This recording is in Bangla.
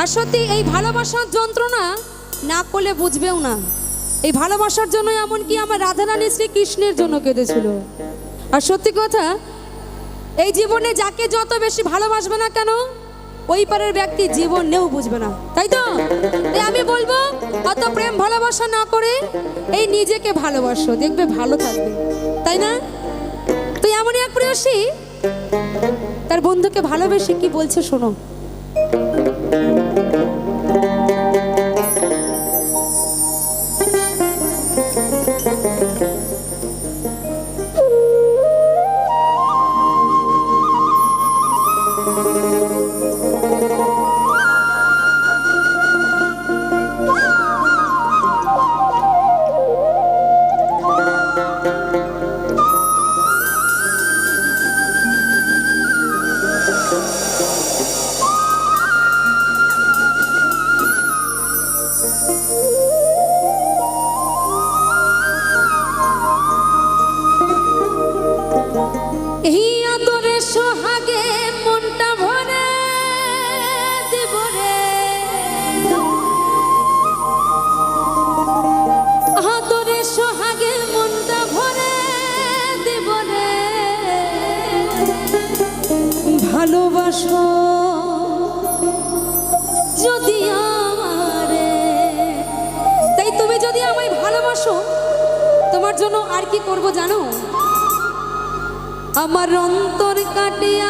আর সত্যি, এই ভালোবাসার যন্ত্রণা না করলে বুঝবেও না। এই ভালোবাসার জন্য এমনকি আমার রাধারানী শ্রীকৃষ্ণের জন্য কেঁদেছিল। আর সত্যি কথা, এই জীবনে যাকে যত বেশি ভালোবাসবে না কেন, ওই পারের ব্যক্তি জীবনেও বুঝবে না। তাই তো? আমি বলব, অত প্রেম ভালোবাসা না করে এই নিজেকে ভালোবাসো, দেখবে ভালো থাকবে। তাই না? তুই এমনই এক প্রিয়সী, তার বন্ধুকে ভালোবেসে কি বলছে শোনো। এই ভালোবাসো যদি আমারে তাই তুমি যদি আমায় ভালোবাসো, তোমার জন্য আর কি করব জানো? আমার অন্তর কাটিয়া